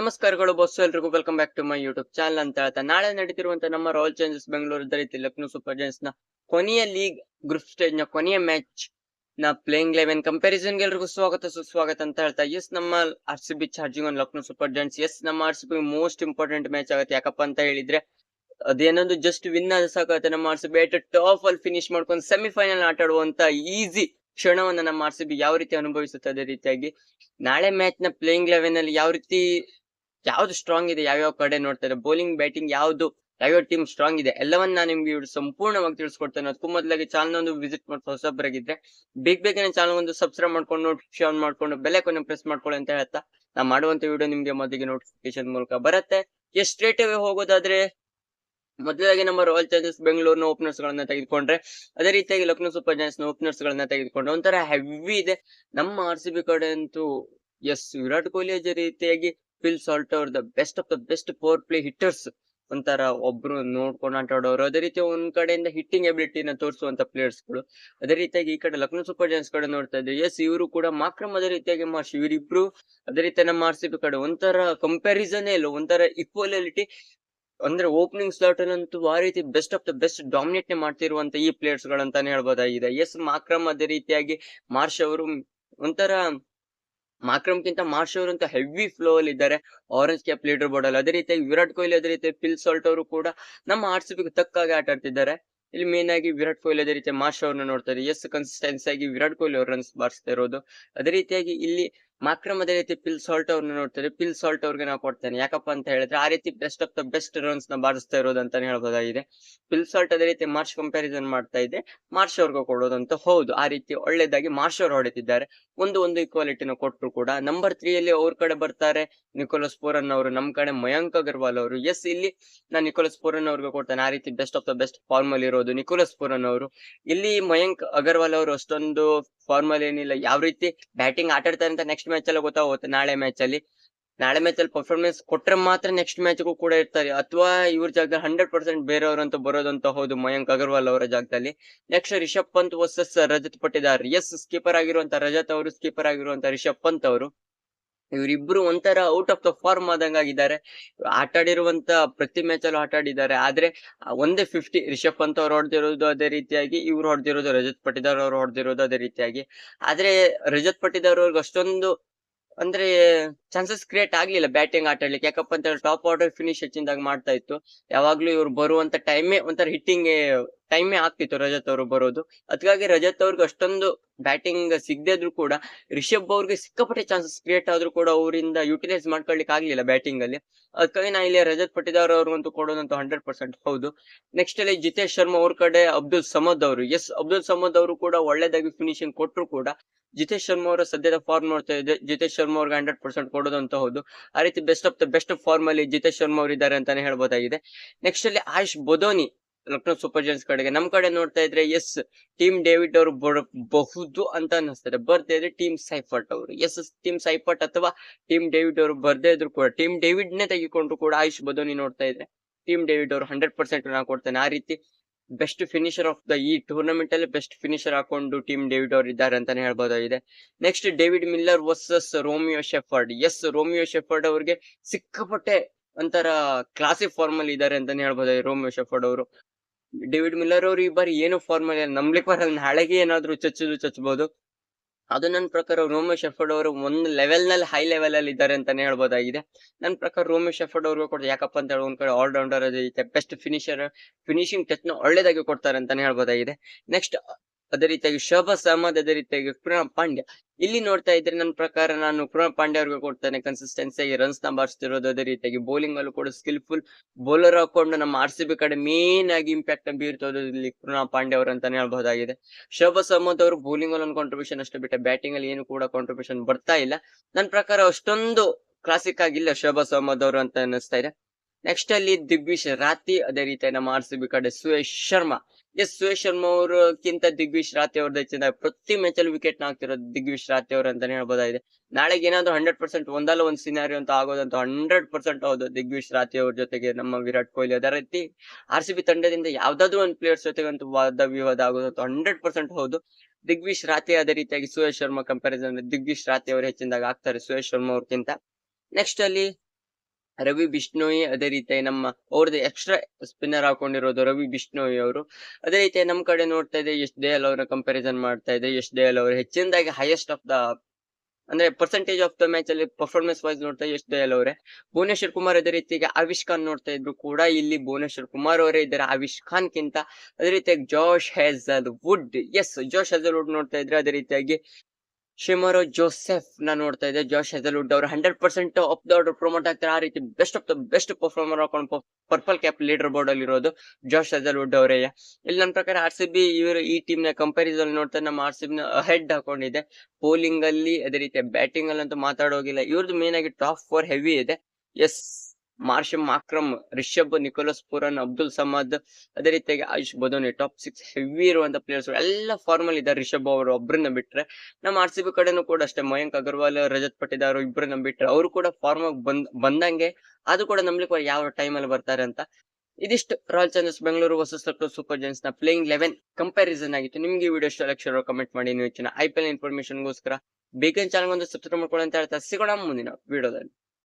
ನಮಸ್ಕಾರಗಳು ಬಸ್ ಎಲ್ರಿಗೂ. Welcome back to my YouTube channel ಅಂತ ಹೇಳ್ತಾ. ನಾಳೆ ನಡೀತಿರುವಂತ ನಮ್ಮ ರಾಯಲ್ ಚಾಲೆಂಜರ್ಸ್ ಬೆಂಗಳೂರು ರೀತಿ ಲಕ್ನೋ ಸೂಪರ್ ಜೈನ್ಸ್ನ ಕೊನೆಯ ಲೀಗ್ ಗ್ರೂಪ್ ಸ್ಟೇಜ್ನ ಕೊನೆಯ ಮ್ಯಾಚ್ನ ಪ್ಲೇಯಿಂಗ್ ಲೆವೆನ್ ಕಂಪ್ಯಾರಿಸನ್ ಎಲ್ರಿಗೂ ಸ್ವಾಗತ, ಸುಸ್ವಾಗತ ಅಂತ ಹೇಳ್ತಾ. ಎಸ್ ನಮ್ಮ R C B charging on Lucknow super giants yes ನಮ್ಮ R C B most important match ಆಗುತ್ತೆ. ಯಾಕಪ್ಪ ಅಂತ ಹೇಳಿದ್ರೆ ಅದೇನೊಂದು ಜಸ್ಟ್ ವಿನ್ ಆದ ಸಾಕಾಗುತ್ತೆ. ನಮ್ಮ ಆರ್ ಸಿ ಬಿ ಟಾಪ್ ಅಲ್ಲಿ ಫಿನಿಶ್ ಮಾಡ್ಕೊಂಡು ಸೆಮಿಫೈನಲ್ ಆಟ ಆಡುವಂತ ಈಸಿ ಕ್ಷಣವನ್ನ ನಮ್ಮ ಆರ್ ಸಿ ಬಿ ಯಾವ ರೀತಿ ಅನುಭವಿಸುತ್ತೆ ಅದೇ ರೀತಿಯಾಗಿ, ನಾಳೆ ಮ್ಯಾಚ್ನ ಪ್ಲೇಯಿಂಗ್ ಲೆವೆನ್ ಅಲ್ಲಿ ಯಾವ ರೀತಿ ಯಾವ್ದು ಸ್ಟ್ರಾಂಗ್ ಇದೆ, ಯಾವ್ಯಾವ ಕಡೆ ನೋಡ್ತಾರೆ ಬೌಲಿಂಗ್ ಬ್ಯಾಟಿಂಗ್ ಯಾವ್ದು, ಯಾವ್ಯಾವ ಟೀಮ್ ಸ್ಟ್ರಾಂಗ್ ಇದೆ, ಎಲ್ಲವನ್ನ ನಾನು ನಿಮ್ಗೆ ಇವ್ರು ಸಂಪೂರ್ಣವಾಗಿ ತಿಳಿಸ್ಕೊಡ್ತೇನೆ. ಅದಕ್ಕೂ ಮೊದಲಾಗಿ ಚಾನಲ್ ಒಂದು ವಿಸಿಟ್ ಮಾಡಿ ಹೊಸಬ್ರಾಗಿದ್ರೆ, ಬೇಗ ಬೇಗನೆ ಚಾನಲ್ ಒಂದು ಸಬ್ಸ್ಕ್ರೈಬ್ ಮಾಡ್ಕೊಂಡು ನೋಟಿಫಿಕೇಶನ್ ಮಾಡ್ಕೊಂಡು ಬೆಲೆ ಕೊನೆ ಪ್ರೆಸ್ ಮಾಡ್ಕೊಳ್ಳಿ ಅಂತ ಹೇಳ್ತಾ ನಾ ಮಾಡುವಂತ ವಿಡಿಯೋ ನಿಮ್ಗೆ ಮೊದಲಿಗೆ ನೋಟಿಫಿಕೇಶನ್ ಮೂಲಕ ಬರುತ್ತೆ. ಎಷ್ಟು ಸ್ಟ್ರೇಟ್ ಅವೇ ಹೋಗೋದಾದ್ರೆ, ಮೊದಲಾಗಿ ನಮ್ಮ ರಾಯಲ್ ಚಾಲೆಂಜರ್ಸ್ ಬೆಂಗಳೂರಿನ ಓಪನರ್ಸ್ ಗಳನ್ನ ತೆಗೆದುಕೊಂಡ್ರೆ, ಅದೇ ರೀತಿಯಾಗಿ ಲಕ್ನೋ ಸೂಪರ್ ಜಾಯನ್ಸ್ನ ಓಪನರ್ಸ್ ಗಳನ್ನ ತೆಗೆದುಕೊಂಡ್ರೆ, ಒಂಥರ ಹೆವಿ ಇದೆ. ನಮ್ಮ ಆರ್ ಸಿ ಬಿ ಕಡೆ ಅಂತೂ ಎಸ್ ವಿರಾಟ್ ಕೊಹ್ಲಿ ಅದೇ ರೀತಿಯಾಗಿ ಫಿಲ್ ಸಾಲ್ಟ್ ಅವ್ರ the best of the best power play hitters ಒಂಥರ ಒಬ್ರು ನೋಡ್ಕೊಂಡು ಆಟ ಆಡೋರು. ಅದೇ ರೀತಿ ಒಂದ್ ಕಡೆಯಿಂದ ಹಿಟ್ಟಿಂಗ್ ಎಬಿಲಿಟಿನ ತೋರಿಸುವಂತ ಪ್ಲೇಯರ್ಸ್ಗಳು. ಅದೇ ರೀತಿಯಾಗಿ ಈ ಕಡೆ ಲಕ್ನೋ ಸೂಪರ್ ಜೈನ್ಸ್ ಕಡೆ ನೋಡ್ತಾ ಇದ್ದೀವಿ ಎಸ್ ಇವರು ಕೂಡ ಮಾಕ್ರಮ್ ಅದೇ ರೀತಿಯಾಗಿ ಮಾರ್ಶ್ ಇವರಿಬ್ರು ಅದೇ ರೀತಿ ನಮ್ಮ ಆರ್ ಬಿ ಕಡೆ ಒಂಥರ ಕಂಪ್ಯಾರಿಸನ್ ಇಲ್ಲ, ಒಂಥರ ಇಕ್ವಾಲಿಟಿ ಅಂದ್ರೆ ಓಪನಿಂಗ್ ಸ್ಲಾಟ್ ಅಲ್ಲಂತೂ ಆ ರೀತಿ best of the best dominate ಮಾಡ್ತಿರುವಂತ ಈ ಪ್ಲೇಯರ್ಸ್ ಗಳಂತಾನೆ ಹೇಳ್ಬೋದಾಗಿದೆ. ಎಸ್ ಮಾಕ್ರಮ್ ಅದೇ ರೀತಿಯಾಗಿ ಮಾರ್ಷ್ ಅವರು ಒಂಥರ ಮಾಕ್ರಮ್ಗಿಂತ ಮಾರ್ಷ್ ಅವರು ಅಂತ ಹೆವಿ ಫ್ಲೋ ಅಲ್ಲಿ ಇದ್ದಾರೆ. ಆರೆಂಜ್ ಕ್ಯಾಪ್ ಲೀಡರ್ ಬೋರ್ಡ್ ಅಲ್ಲಿ. ಅದೇ ರೀತಿಯಾಗಿ ವಿರಾಟ್ ಕೊಹ್ಲಿ, ಅದೇ ರೀತಿ ಪಿಲ್ ಸಾಲ್ಟ್ ಅವರು ಕೂಡ ನಮ್ಮ ಆರ್ ಸಿ ತಕ್ಕಾಗಿ ಆಟ ಆಡ್ತಿದ್ದಾರೆ. ಇಲ್ಲಿ ಮೇನ್ ಆಗಿ ವಿರಾಟ್ ಕೊಹ್ಲಿ, ಅದೇ ರೀತಿ ಮಾರ್ಷ್ ಅವ್ರನ್ನ ನೋಡ್ತಾರೆ ಎಸ್ ಕನ್ಸಿಸ್ಟೆನ್ಸಿ ಆಗಿ ವಿರಾಟ್ ಕೊಹ್ಲಿ ಅವ್ರ ರನ್ಸ್ ಬಾರಿಸ್ತಾ ಇರೋದು. ಅದೇ ರೀತಿಯಾಗಿ ಇಲ್ಲಿ ಮಾಕ್ರಮ್ ಅದೇ ರೀತಿ ಪಿಲ್ ಸಾಲ್ಟ್ ಅವ್ರನ್ನ ನೋಡ್ತಾರೆ. ಪಿಲ್ ಸಾಲ್ಟ್ ಅವ್ರಿಗೆ ನಾವು ಕೊಡ್ತೇನೆ. ಯಾಕಪ್ಪ ಅಂತ ಹೇಳಿದ್ರೆ ಆ ರೀತಿ ಬೆಸ್ಟ್ ಆಫ್ ದ ಬೆಸ್ಟ್ ರನ್ಸ್ನ ಬಾರಿಸ್ತಾ ಇರೋದು ಅಂತಾನೆ ಹೇಳ್ಬೋದಾಗಿದೆ. ಪಿಲ್ ಸಾಲ್ಟ್ ಅದೇ ರೀತಿ ಮಾರ್ಚ್ ಕಂಪ್ಯಾರಿಸನ್ ಮಾಡ್ತಾ ಇದೆ. ಮಾರ್ಚ್ ಅವ್ರಿಗೆ ಕೊಡೋದಂತ ಹೌದು. ಆ ರೀತಿ ಒಳ್ಳೇದಾಗಿ ಮಾರ್ಚ್ ಅವ್ರು ಹೊಡೆದಿದ್ದಾರೆ ಒಂದು ಒಂದು ಈಕ್ವಾಲಿಟಿನ ಕೊಟ್ಟರು ಕೂಡ ನಂಬರ್ ತ್ರೀ ಅಲ್ಲಿ ಅವ್ರ ಕಡೆ ಬರ್ತಾರೆ. ನಿಕೋಲಸ್ ಪೋರನ್ ಅವರು ನಮ್ ಕಡೆ. ಮಯಾಂಕ್ ಅಗರ್ವಾಲ್ ಅವರು. ಎಸ್ ಇಲ್ಲಿ ನಾನು ನಿಕೋಲಸ್ ಪೋರನ್ ಅವ್ರಿಗೆ ಕೊಡ್ತೇನೆ. ಆ ರೀತಿ best of the best formal ಇರೋದು ನಿಕೋಲಸ್ ಪೋರನ್ ಅವರು. ಇಲ್ಲಿ ಮಯಾಂಕ್ ಅಗರ್ವಾಲ್ ಅವರು ಅಷ್ಟೊಂದು ಫಾರ್ಮಲ್ ಏನಿಲ್ಲ. ಯಾವ ರೀತಿ ಬ್ಯಾಟಿಂಗ್ ಆಟ ಆಡ್ತಾರೆ ಅಂತ ನೆಕ್ಸ್ಟ್ ಮ್ಯಾಚ್ ಅಲ್ಲಿ ಗೊತ್ತಾಗುತ್ತೆ ನಾಳೆ ಮ್ಯಾಚ್ ಅಲ್ಲಿ. ನಾಳೆ ಮ್ಯಾಚ್ ಅಲ್ಲಿ ಪರ್ಫಾರ್ಮೆನ್ಸ್ ಕೊಟ್ರೆ ಮಾತ್ರ ನೆಕ್ಸ್ಟ್ ಮ್ಯಾಚ್ಗೂ ಕೂಡ ಇರ್ತಾರೆ. ಅಥವಾ ಇವ್ರ ಜಾಗದಲ್ಲಿ ಹಂಡ್ರೆಡ್ ಪರ್ಸೆಂಟ್ ಬೇರೆಯವ್ರಂತ ಬರೋದಂತ ಹೌದು ಮಯಾಂಕ್ ಅಗರ್ವಾಲ್ ಅವರ ಜಾಗದಲ್ಲಿ. Next Rishabh Pant versus Rajat Patidar. Yes skipper ಆಗಿರುವಂತ ರಜತ್ ಅವರು ಸ್ಕೀಪರ್ ಆಗಿರುವಂತ ರಿಷಬ್ ಪಂತ್ ಅವರು. ಇವರಿಬ್ರು ಒಂಥರ ಔಟ್ ಆಫ್ ದ ಫಾರ್ಮ್ ಆದಂಗ ಆಗಿದ್ದಾರೆ ಆಟ ಆಡಿರುವಂತ ಪ್ರತಿ ಮ್ಯಾಚ್ ಅಲ್ಲೂ ಆಟ ಆಡಿದ್ದಾರೆ. ಆದ್ರೆ ಒಂದೇ ಫಿಫ್ಟಿ ರಿಷಬ್ ಪಂತ್ ಅವ್ರು ಹೊಡೆದಿರೋದು ಅದೇ ರೀತಿಯಾಗಿ, ಇವ್ರು ಹೊಡೆದಿರೋದು ರಜತ್ ಪಟಿದಾರ್ ಅವ್ರು ಹೊಡೆದಿರೋದು ಅದೇ ರೀತಿಯಾಗಿ. ಆದ್ರೆ ರಜತ್ ಪಟಿದಾರ್ ಅವ್ರಿಗೆ ಅಷ್ಟೊಂದು ಅಂದ್ರೆ ಚಾನ್ಸಸ್ ಕ್ರಿಯೇಟ್ ಆಗ್ಲಿಲ್ಲ ಬ್ಯಾಟಿಂಗ್ ಆಟ ಯಾಕಪ್ಪ ಅಂತ ಹೇಳಿ ಟಾಪ್ ಆರ್ಡರ್ ಫಿನಿಶ್ ಹೆಚ್ಚಿನದಾಗ ಮಾಡ್ತಾ ಇತ್ತು. ಯಾವಾಗ್ಲೂ ಇವ್ರು ಬರುವಂತ ಟೈಮೇ ಒಂಥರ ಹಿಟ್ಟಿಂಗ್ ಟೈಮೇ ಆಗ್ತಿತ್ತು ರಜತ್ ಅವರು ಬರೋದು. ಅದಕ್ಕಾಗಿ ರಜತ್ ಅವ್ರಿಗೆ ಅಷ್ಟೊಂದು ಬ್ಯಾಟಿಂಗ್ ಸಿಗದಿದ್ರು ಕೂಡ, ರಿಷಬ್ ಅವ್ರಿಗೆ ಸಿಕ್ಕಾಪಟ್ಟೆ ಚಾನ್ಸಸ್ ಕ್ರಿಯೇಟ್ ಆದ್ರೂ ಕೂಡ ಅವರಿಂದ ಯುಟಿಲೈಸ್ ಮಾಡ್ಕೊಳ್ಲಿಕ್ಕೆ ಆಗ್ಲಿಲ್ಲ ಬ್ಯಾಟಿಂಗ್ ಅಲ್ಲಿ. ಅದಕ್ಕಾಗಿ ನಾ ಇಲ್ಲಿ ರಜತ್ ಪಟ್ಟಿದಾರ್ ಅವ್ರಿಗಂತೂ ಕೊಡೋದಂತೂ ಹಂಡ್ರೆಡ್ ಪರ್ಸೆಂಟ್ ಹೌದು. ನೆಕ್ಸ್ಟ್ ಅಲ್ಲಿ ಜಿತೇಶ್ ಶರ್ಮಾ ಅವ್ರ ಕಡೆ ಅಬ್ದುಲ್ ಸಮದ್ ಅವರು. ಎಸ್ ಅಬ್ದುಲ್ ಸಮದ್ ಅವರು ಕೂಡ ಒಳ್ಳೇದಾಗಿ ಫಿನಿಶಿಂಗ್ ಕೊಟ್ಟರು ಕೂಡ ಜಿತೇಶ್ ಶರ್ಮಾ ಅವರ ಸದ್ಯದ ಫಾರ್ಮ್ ನೋಡ್ತಾ ಇದೆ ಜಿತೇಶ್ ಶರ್ಮಾ ಅವ್ರಿಗೆ ಹಂಡ್ರೆಡ್ ಪರ್ಸೆಂಟ್ ಕೊಡೋದಂತ ಹೌದು. ಆ ರೀತಿ best of the best form ಅಲ್ಲಿ ಜಿತೇಶ್ ಶರ್ಮಾ ಅವರು ಇದ್ದಾರೆ ಅಂತಾನೆ ಹೇಳ್ಬೋದಾಗಿದೆ. ನೆಕ್ಸ್ಟ್ ಅಲ್ಲಿ ಆಯುಷ್ ಬೊದೋನಿ. ಲಕ್ನೋ ಸೂಪರ್ ಜೈನ್ಸ್ ಕಡೆಗೆ. ನಮ್ ಕಡೆ ನೋಡ್ತಾ ಇದ್ರೆ, ಎಸ್, ಟೀಮ್ ಡೇವಿಡ್ ಅವರು ಬರಬಹುದು ಅಂತ ಅನಿಸ್ತದೆ ಬರ್ದೇ ಇದ್ರೆ ಟೀಮ್ ಸೈಫರ್ಟ್ ಅವರು. ಎಸ್ ಟೀಮ್ ಸೈಫರ್ಟ್ ಅಥವಾ ಟೀಮ್ ಡೇವಿಡ್ ಅವರು ಬರ್ದೇ ಇದ್ರು ಕೂಡ, ಟೀಮ್ ಡೇವಿಡ್ ನೇ ತೆಗೆದುಕೊಂಡ್ರು ಕೂಡ ಆಯುಷ್ ಬದೋನಿ ನೋಡ್ತಾ ಇದ್ರೆ, ಟೀಮ್ ಡೇವಿಡ್ ಅವರು ಹಂಡ್ರೆಡ್ ಪರ್ಸೆಂಟ್ ನಾ ಕೊಡ್ತೇನೆ. ಆ ರೀತಿ ಬೆಸ್ಟ್ ಫಿನಿಶರ್ ಆಫ್ ದ ಈ ಟೂರ್ನಮೆಂಟ್ ಅಲ್ಲಿ ಬೆಸ್ಟ್ ಫಿನಿಶರ್ ಹಾಕೊಂಡು ಟೀಮ್ ಡೇವಿಡ್ ಅವರು ಇದ್ದಾರೆ ಅಂತಾನೆ ಹೇಳ್ಬೋದಾಗಿದೆ. Next David Miller versus Romeo Shepherd. Yes, Romeo Shepherd ಅವ್ರಿಗೆ ಸಿಕ್ಕಾಪಟ್ಟೆ ಒಂಥರ ಕ್ಲಾಸಿಕ್ ಫಾರ್ಮ್ ಅಲ್ಲಿ ಇದ್ದಾರೆ ಅಂತಾನೆ ಹೇಳ್ಬೋದಾಗಿದೆ ರೋಮಿಯೋ ಶೆಫರ್ಡ್ ಅವರು. ಡೇವಿಡ್ ಮಿಲ್ಲರ್ ಅವರು ಈ ಬಾರಿ ಏನು ಫಾರ್ಮ್ ಅಲ್ಲಿ ನಂಬ್ಲಿಕ್ಕೆ ಬರಲ್ಲ ನಾಳೆಗೆ ಏನಾದ್ರು ಚಚ್ಚುದು ಚಚ್ಚಬಹುದು ಅದು ನನ್ನ ಪ್ರಕಾರ ರೋಮೇಶ್ ಶೆಫರ್ಡ್ ಅವರು ಒಂದು ಲೆವೆಲ್ನಲ್ಲಿ ಹೈ ಲೆವೆಲ್ ಅಲ್ಲಿ ಇದ್ದಾರೆ ಅಂತಾನೆ ಹೇಳ್ಬೋದಾಗಿದೆ. ನನ್ನ ಪ್ರಕಾರ ರೋಮೇಶ್ ಶೆಫರ್ಡ್ ಅವ್ರಿಗೆ ಕೊಡ್ತಾರೆ. ಯಾಕಪ್ಪ ಅಂತ ಹೇಳಿ ಒಂದ್ ಕಡೆ all rounder best finisher finishing ಟಚ್ನ ಒಳ್ಳೇದಾಗಿ ಕೊಡ್ತಾರೆ ಅಂತಾನೆ ಹೇಳ್ಬೋದಾಗಿದೆ. ನೆಕ್ಸ್ಟ್ ಅದೇ ರೀತಿಯಾಗಿ ಶೋಭಾ ಸಮದ್ ಅದೇ ರೀತಿಯಾಗಿ ಕೃಣ ಪಾಂಡ್ಯ. ಇಲ್ಲಿ ನೋಡ್ತಾ ಇದ್ರೆ ನನ್ನ ಪ್ರಕಾರ ನಾನು ಕೃಣ ಪಾಂಡ್ಯ ಅವ್ರಿಗೆ ಕೊಡ್ತೇನೆ ಕನ್ಸಿಸ್ಟೆನ್ಸಿಯಾಗಿ ರನ್ಸ್ನ ಬಾರಿಸ್ತಿರೋದು ಅದೇ ರೀತಿಯಾಗಿ ಬೌಲಿಂಗ್ ಅಲ್ಲೂ ಕೂಡ ಸ್ಕಿಲ್ಫುಲ್ ಬೌಲರ್ ಹಾಕೊಂಡು ನಮ್ಮ ಆರ್ ಸಿ ಬಿ ಕಡೆ ಮೇನ್ ಆಗಿ ಇಂಪ್ಯಾಕ್ಟ್ ಬೀರ್ತೋದು ಇಲ್ಲಿ ಕೃಣಾ ಪಾಂಡ್ಯ ಅವರು ಅಂತಾನೆ ಹೇಳ್ಬಹುದಾಗಿದೆ. ಶೋಭಾ ಸಮದ್ ಅವರು ಬೌಲಿಂಗ್ ಅಲ್ಲಿ ಒಂದು ಕಾಂಟ್ರಿಬ್ಯೂಷನ್ ಅಷ್ಟೇ ಬಿಟ್ಟೆ ಬ್ಯಾಟಿಂಗ್ ಅಲ್ಲಿ ಏನು ಕೂಡ ಕಾಂಟ್ರಿಬ್ಯೂಷನ್ ಬರ್ತಾ ಇಲ್ಲ. ನನ್ನ ಪ್ರಕಾರ ಅಷ್ಟೊಂದು ಕ್ಲಾಸಿಕ್ ಆಗಿಲ್ಲ ಶೋಭಾ ಸಮದ್ ಅವರು ಅಂತ ಅನ್ನಿಸ್ತಾ ಇದೆ. ನೆಕ್ಸ್ಟ್ ಅಲ್ಲಿ ದಿಗ್ವಿಶ್ ರಾತಿ, ಅದೇ ರೀತಿ ನಮ್ಮ ಆರ್ ಸಿ ಬಿ ಕಡೆ ಸುಯೇಶ್ ಶರ್ಮಾ. ಎಸ್ ಸುರೇಶ್ ಶರ್ಮಾ ಅವ್ರಕ್ಕಿಂತ ದಿಗ್ವಿಶ್ ರಾತಿ ಅವ್ರದ್ದು ಹೆಚ್ಚಿನ ಪ್ರತಿ ಮ್ಯಾಚ್ ಅಲ್ಲಿ ವಿಕೆಟ್ನ ಹಾಕ್ತಿರೋದು ದಿಗ್ವಿಶ್ ರಾತಿ ಅವ್ರ ಅಂತಾನೆ ಹೇಳ್ಬೋದಾಗಿದೆ. ನಾಳೆಗೆ ಏನಾದ್ರು ಹಂಡ್ರೆಡ್ ಪರ್ಸೆಂಟ್ ಒಂದಲ್ಲ ಒಂದ್ ಸಿನಾರಿ ಅಂತ ಆಗೋದಂತ ಹಂಡ್ರೆಡ್ ಪರ್ಸೆಂಟ್ ಹೌದು. ದಿಗ್ವಿಶ್ ರಾತಿ ಅವ್ರ ಜೊತೆಗೆ ನಮ್ಮ ವಿರಾಟ್ ಕೊಹ್ಲಿ ಅದೇ ರೀತಿ ಆರ್ ಸಿ ಬಿ ತಂಡದಿಂದ ಯಾವ್ದಾದ್ರು ಒಂದು ಪ್ಲೇಯರ್ಸ್ ಜೊತೆಗಂತೂ ವಾದ ವಿವಾದ ಆಗೋದಂತ ಹಂಡ್ರೆಡ್ ಪರ್ಸೆಂಟ್ ಹೌದು. ದಿಗ್ವಿಶ್ ರಾತಿ ಅದೇ ರೀತಿಯಾಗಿ ಸುರೇಶ್ ಶರ್ಮಾ ಕಂಪ್ಯಾರಿಸನ್ ದಿಗ್ವಿಶ್ ರಾತಿ ಅವರು ಹೆಚ್ಚಿನದಾಗ ಆಗ್ತಾರೆ ಸುರೇಶ್ ಶರ್ಮಾ ಅವ್ರಕ್ಕಿಂತ ನೆಕ್ಸ್ಟ್ ಅಲ್ಲಿ ರವಿ ಬಿಷ್ಣೋಯಿ, ಅದೇ ರೀತಿ ನಮ್ಮ ಅವ್ರದ್ದು ಎಕ್ಸ್ಟ್ರಾ ಸ್ಪಿನ್ನರ್ ಹಾಕೊಂಡಿರೋದು ರವಿ ಬಿಷ್ಣೋಯಿ ಅವರು. ಅದೇ ರೀತಿ ನಮ್ಮ ಕಡೆ ನೋಡ್ತಾ ಇದೆ, ಯಶ್ ದಯಾಲ್ ಅವರ ಕಂಪ್ಯಾರಿಸನ್ ಮಾಡ್ತಾ ಇದೆ. ಯಶ್ ದಯಾಲ್ ಅವರು ಹೆಚ್ಚಿನದಾಗಿ ಹೈಯೆಸ್ಟ್ ಆಫ್ ದ ಅಂದ್ರೆ ಪರ್ಸೆಂಟೇಜ್ ಆಫ್ ದ ಮ್ಯಾಚ್ ಅಲ್ಲಿ ಪರ್ಫಾರ್ಮೆನ್ಸ್ ವೈಸ್ ನೋಡ್ತಾ ಯಶ್ ದಯಾಲ್ ಅವರೇ. ಭುವನೇಶ್ವರ್ ಕುಮಾರ್ ಅದೇ ರೀತಿಗೆ ಆವಿಷ್ ಖಾನ್ ನೋಡ್ತಾ ಇದ್ರು ಕೂಡ. ಇಲ್ಲಿ ಭುವನೇಶ್ವರ್ ಕುಮಾರ್ ಅವರೇ ಇದ್ದಾರೆ ಆವಿಷ್ ಖಾನ್ ಕಿಂತ ಅದೇ ರೀತಿಯಾಗಿ Josh Hazlewood yes Josh Hazlewood ನೋಡ್ತಾ ಇದ್ರೆ ಅದೇ ರೀತಿಯಾಗಿ ಶಿಮರೋ ಜೋಸೆಫ್ನ ನೋಡ್ತಾ ಇದ್ದೆ. ಜೋಶ್ ಹೆಜಲ್ವುಡ್ ಅವರು hundred percent of the order promote ಆಗ್ತಾರೆ. ಆ ರೀತಿ best of the best performer ಹಾಕೊಂಡು ಪರ್ಪಲ್ ಕ್ಯಾಪ್ ಲೀಡರ್ ಬೋರ್ಡ್ ಅಲ್ಲಿ ಇರೋದು ಜೋಶ್ ಹೆಜಲ್ವುಡ್ ಅವರೇ. ಇಲ್ಲಿ ನನ್ನ ಪ್ರಕಾರ ಆರ್ ಸಿ ಬಿ ಇವರು ಈ ಟೀಮ್ನ ಕಂಪ್ಯಾರಿಸನ್ ನೋಡ್ತಾ ನಮ್ಮ ಆರ್ ಸಿ ಬಿ ನ ಹೆಡ್ ಹಾಕೊಂಡಿದೆ. ಬೌಲಿಂಗ್ ಅಲ್ಲಿ ಅದೇ ರೀತಿ ಬ್ಯಾಟಿಂಗ್ ಅಲ್ಲಿ ಅಂತೂ ಮಾತಾಡೋಗಿಲ್ಲ. ಇವ್ರದ್ದು ಮೇನ್ ಆಗಿ ಟಾಪ್ ಫೋರ್ ಹೆವಿ ಇದೆ. S ಮಾರ್ಷಮ್ Akram Rishabh, Nicholas Pooran, Abdul Samad, ಅದೇ ರೀತಿಯಾಗಿ Ayush Badoni, top six heavy ಇರುವಂತ ಪ್ಲೇಯರ್ಸ್ ಎಲ್ಲ ಫಾರ್ಮಲ್ ಇದ್ದಾರೆ ರಿಷಬ್ ಅವರು ಒಬ್ಬರನ್ನ ಬಿಟ್ರೆ. ನಮ್ಮ ಆರ್ ಸಿ ಬಿ ಕಡೆನೂ ಕೂಡ ಅಷ್ಟೇ, ಮಯಾಂಕ್ ಅಗರ್ವಾಲ್, ರಜತ್ ಪಟ್ಟಿದಾರ್ ಇಬ್ಬರನ್ನ ಬಿಟ್ರೆ, ಅವರು ಕೂಡ ಫಾರ್ಮ್ ಬಂದ್, ಬಂದಂಗೆ ಅದು ಕೂಡ ನಂಬಲಿಕ್ಕೆ ಯಾವ ಟೈಮ್ ಅಲ್ಲಿ ಬರ್ತಾರೆ ಅಂತ. ಇದಿಷ್ಟು royal Challengers Bengaluru versus Lucknow Super ಜೈನ್ಸ್ನ ಪ್ಲೇಯಿಂಗ್ ಲೆವೆನ್ ಕಂಪ್ಯಾರಿಸನ್ ಆಗಿತ್ತು. ನಿಮ್ಗೆ ವಿಡಿಯೋ ಇಷ್ಟ ಲಕ್ಷ ಕಮೆಂಟ್ ಮಾಡಿ. ನೀವು ಹೆಚ್ಚಿನ ಐ ಪಿ ಎಲ್ ಇನ್ಫಾರ್ಮೇಶನ್ಗೋಸ್ಕರ ಬೇಗನ್ ಚಾನಲ್ ಒಂದು ಸಬ್ಸ್ಕ್ರೈಬ್ ಮಾಡ್ಕೊಳ್ಳಿ ಅಂತ ಹೇಳ್ತಾ, ಸಿಗೋಣ ಮುಂದಿನ ವಿಡಿಯೋದಲ್ಲಿ